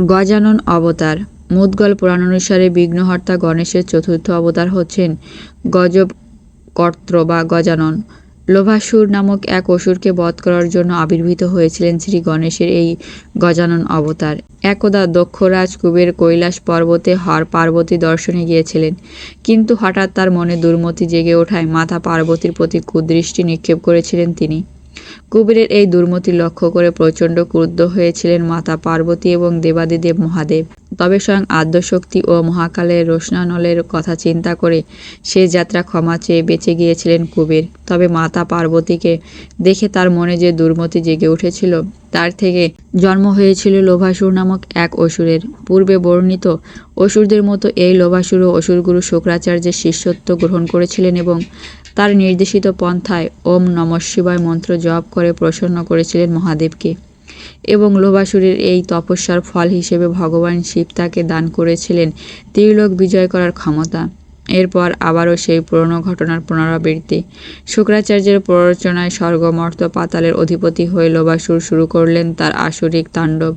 গজানন অবতার। মুদগল পুরাণ অনুসারে বিঘ্নহর্তা গণেশের চতুর্থ অবতার হচ্ছেন গজব কর্ত্র বা গজানন। লোভাসুর নামক এক অসুরকে বধ করার জন্য আবির্ভূত হয়েছিলেন শ্রী গণেশের এই গজানন অবতার। একদা দক্ষরাজ কুবের কৈলাস পর্বতে হর পার্বতী দর্শনে গিয়েছিলেন। কিন্তু হঠাৎ তার মনে দুর্মতি জেগে ওঠায় মাতা পার্বতীর প্রতি কুদৃষ্টি নিক্ষেপ করেছিলেন তিনি। কুবেরের এই দুর্মতি লক্ষ্য করে প্রচণ্ড ক্রুদ্ধ হয়েছিলেন মাতা পার্বতী এবং দেবাদিদেব মহাদেব। তবে স্বয়ং আদ্যশক্তি ও মহাকালের রোশনানলের কথা চিন্তা করে সে যাত্রা ক্ষমা চেয়ে বেঁচে গিয়েছিলেন কুবের। তবে মাতা পার্বতীকে দেখে তার মনে যে দুর্মতি জেগে উঠেছিল, তার থেকে জন্ম হয়েছিল লোভাসুর নামক এক অসুরের। পূর্বে বর্ণিত অসুরদের মতো এই লোভাসুরও অসুরগুরু শুক্রাচার্যের শিষ্যত্ব গ্রহণ করেছিলেন এবং তার নির্দেশিত পন্থায় ওম নম শিবায় মন্ত্র জপ করে প্রসন্ন করেছিলেন মহাদেবকে। এবং লোভাসুরের এই তপস্যার ফল হিসেবে ভগবান শিব তাকে দান করেছিলেন। ত্রিলোক বিজয় করার ক্ষমতা। এরপর আবারও সেই পুরনো ঘটনার পুনরাবৃত্তি। শুক্রাচার্যের প্ররোচনায় স্বর্গমর্ত পাতালের অধিপতি হয়ে লোভাসুর শুরু করলেন তার আসরিক তাণ্ডব।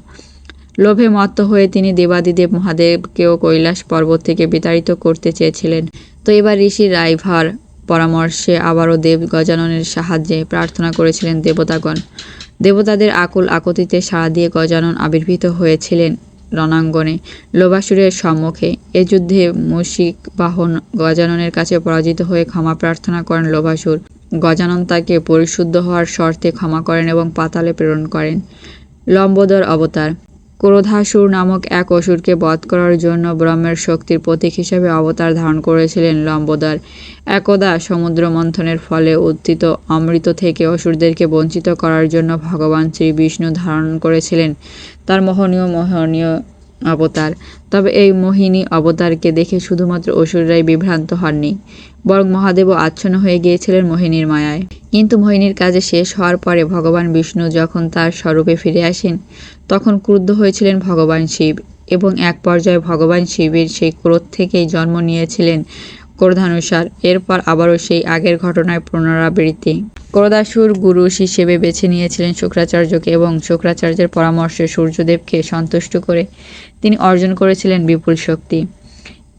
লোভে মত্ত হয়ে তিনি দেবাদিদেব মহাদেবকেও কৈলাস পর্বত থেকে বিতাড়িত করতে চেয়েছিলেন। তো এবার ঋষি রাইভার পরামর্শে আবারও দেব গজাননের সাহায্যে প্রার্থনা করেছিলেন দেবতাগণ। দেবতাদের আকুল আকতিতে সাড়া দিয়ে গজানন আবির্ভূত হয়েছিলেন রণাঙ্গনে। লোবাসুরের সম্মুখে এ যুদ্ধে মুশিক বাহন গজাননের কাছে পরাজিত হয়ে ক্ষমা প্রার্থনা করেন লোভাসুর। গজানন তাকে পরিশুদ্ধ হওয়ার শর্তে ক্ষমা করেন এবং পাতালে প্রেরণ করেন। লম্বোদর অবতার ক্রোধাসুর নামক এক অসুরকে বধ করার জন্য ব্রহ্মের শক্তির প্রতীক হিসেবে অবতার ধারণ করেছিলেন লম্বোদর। একদা সমুদ্র মন্থনের ফলে উত্থিত অমৃত থেকে অসুরদেরকে বঞ্চিত করার জন্য ভগবান শ্রী বিষ্ণু ধারণ করেছিলেন তার মোহনীয় মোহনীয় অবতার। তবে এই মোহিনী অবতারকে দেখে শুধুমাত্র অসুররাই বিভ্রান্ত হননি, বরং মহাদেবও আচ্ছন্ন হয়ে গিয়েছিলেন মোহিনীর মায়ায়। কিন্তু মোহিনীর কাজে শেষ হওয়ার পরে ভগবান বিষ্ণু যখন তার স্বরূপে ফিরে আসেন তখন ক্রুদ্ধ হয়েছিলেন ভগবান শিব এবং এক পর্যায়ে ভগবান শিবের সেই ক্রোধ থেকেই জন্ম নিয়েছিলেন ক্রোধানুসার। এরপর আবারও সেই আগের ঘটনায় পুনরাবৃত্তি। ক্রোধাসুর গুরু হিসেবে বেছে নিয়েছিলেন শুক্রাচার্যকে এবং শুক্রাচার্যের পরামর্শে সূর্যদেবকে সন্তুষ্ট করে তিনি অর্জন করেছিলেন বিপুল শক্তি।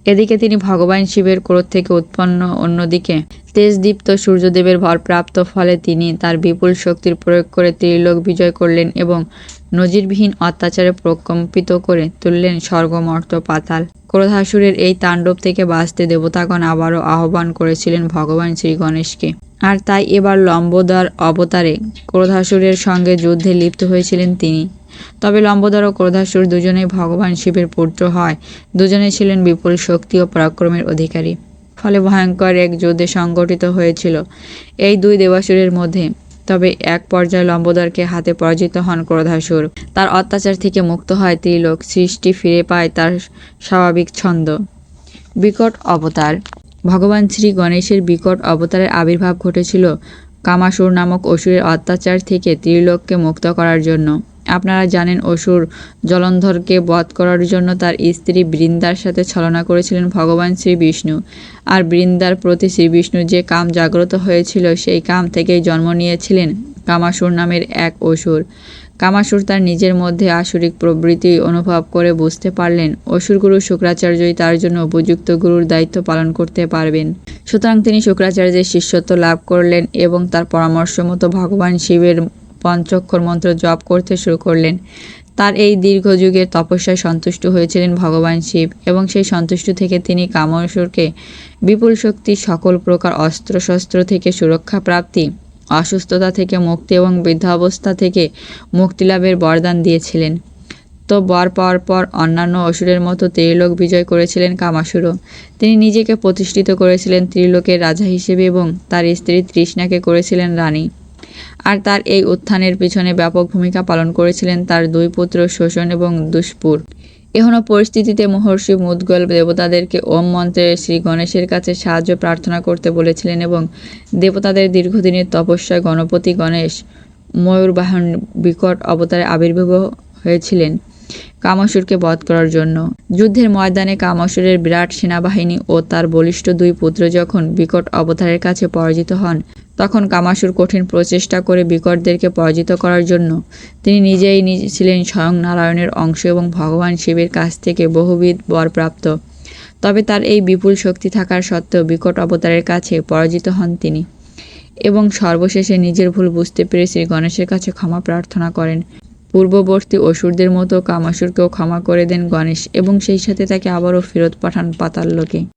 এদিকে তিনি ভগবান শিবের ক্রোধ থেকে উৎপন্ন, অন্যদিকে তেজদীপ্ত সূর্যদেবের ভরপ্রাপ্ত ফলে তিনি তার বিপুল শক্তির প্রয়োগ করে ত্রিলোক বিজয় করলেন এবং নজিরবিহীন অত্যাচারে প্রকম্পিত করে তুললেন স্বর্গমর্ত পাতাল। ক্রোধাসুরের এই তাণ্ডব থেকে বাঁচতে দেবতাগণ আবারও আহ্বান করেছিলেন ভগবান শ্রী গণেশকে। আর তাই এবার লম্বোদর অবতারে ক্রোধাসুরের সঙ্গে যুদ্ধে লিপ্ত হয়েছিলেন তিনি। তবে লম্বোদর ও ক্রোধাসুর দুজনেই ভগবান শিবের পুত্র হয়। দুজনে ছিলেন বিপুল শক্তি ও পরাক্রমের অধিকারী। ফলে ভয়ঙ্কর এক যুদ্ধে সংগঠিত হয়েছিল এই দুই দেবাসুরের মধ্যে। তবে এক পর্যায়ে লম্বোদরকে হাতে পরাজিত হন ক্রোধাসুর। তার অত্যাচার থেকে মুক্ত হয় ত্রিলোক। সৃষ্টি ফিরে পায় তার স্বাভাবিক ছন্দ। বিকট অবতার। ভগবান শ্রী গণেশের বিকট অবতারের আবির্ভাব ঘটেছিল কামাসুর নামক অসুরের অত্যাচার থেকে ত্রিলোককে মুক্ত করার জন্য। আপনারা জানেন অসুর জলন্ধরকে বধ করার জন্য তার স্ত্রী বৃন্দার সাথে ছলনা করেছিলেন ভগবান শ্রী বিষ্ণু। আর বৃন্দার প্রতি শ্রী বিষ্ণু যে কাম জাগ্রত হয়েছিল, সেই কাম থেকেই জন্ম নিয়েছিলেন কামাসুর নামের এক অসুর। কামাসুর তার নিজের মধ্যে আসরিক প্রবৃত্তি অনুভব করে বুঝতে পারলেন, অসুরগুরু শুক্রাচার্যই তার জন্য উপযুক্ত গুরুর দায়িত্ব পালন করতে পারবেন। সুতরাং তিনি শুক্রাচার্যের শিষ্যত্ব লাভ করলেন এবং তার পরামর্শ মতো ভগবান শিবের পঞ্চক্ষর মন্ত্র জপ করতে শুরু করলেন। তার এই দীর্ঘ যুগের তপস্যায় সন্তুষ্ট হয়েছিলেন ভগবান শিব এবং সেই সন্তুষ্ট থেকে তিনি কামসুরকে বিপুল শক্তি, সকল প্রকার অস্ত্রশস্ত্র থেকে সুরক্ষা প্রাপ্তি, অসুস্থতা থেকে মুক্তি এবং বৃদ্ধাবস্থা থেকে মুক্তিলাভের বরদান দিয়েছিলেন। তো বর পাওয়ার পর অন্যান্য অসুরের মতো ত্রিলোক বিজয় করেছিলেন কামাসুরও। তিনি নিজেকে প্রতিষ্ঠিত করেছিলেন ত্রিলোকের রাজা হিসেবে এবং তার স্ত্রী তৃষ্ণাকে করেছিলেন রানী। আর তার এই উত্থানের পিছনে ব্যাপক ভূমিকা পালন করেছিলেন তার দুই পুত্র শোষণ এবং দুষ্পুর। এখনও পরিস্থিতিতে মহর্ষি মুদগল দেবতাদেরকে ওম মন্ত্রে শ্রী গণেশের কাছে সাহায্য প্রার্থনা করতে বলেছিলেন এবং দেবতাদের দীর্ঘদিনের তপস্যায় গণপতি গণেশ ময়ূরবাহন বিকট অবতারে আবির্ভূত হয়েছিলেন কামাসুরকে বধ করার জন্য। যুদ্ধের ময়দানে কামাসুরের বিরাট সেনাবাহিনী ও তার বলিষ্ঠ দুই পুত্র যখন বিকট অবতারের কাছে পরাজিত হন তখন কামাসুর কঠিন প্রচেষ্টা করে বিকটদেরকে পরাজিত করার জন্য তিনি নিজেই নিজ- ছিলেন স্বয়ং নারায়ণের অংশ এবং ভগবান শিবের কাছ থেকে বহুবিধ বরপ্রাপ্ত। তবে তার এই বিপুল শক্তি থাকার সত্ত্বেও বিকট অবতারের কাছে পরাজিত হন তিনি এবং সর্বশেষে নিজের ভুল বুঝতে পেরে শ্রী গণেশের কাছে ক্ষমা প্রার্থনা করেন। পূর্ববর্তী অসুরদের মতো কামাসুরকেও ক্ষমা করে দেন গণেশ এবং সেই সাথে তাকে আবারও ফেরত পাঠান পাতাল লোকে।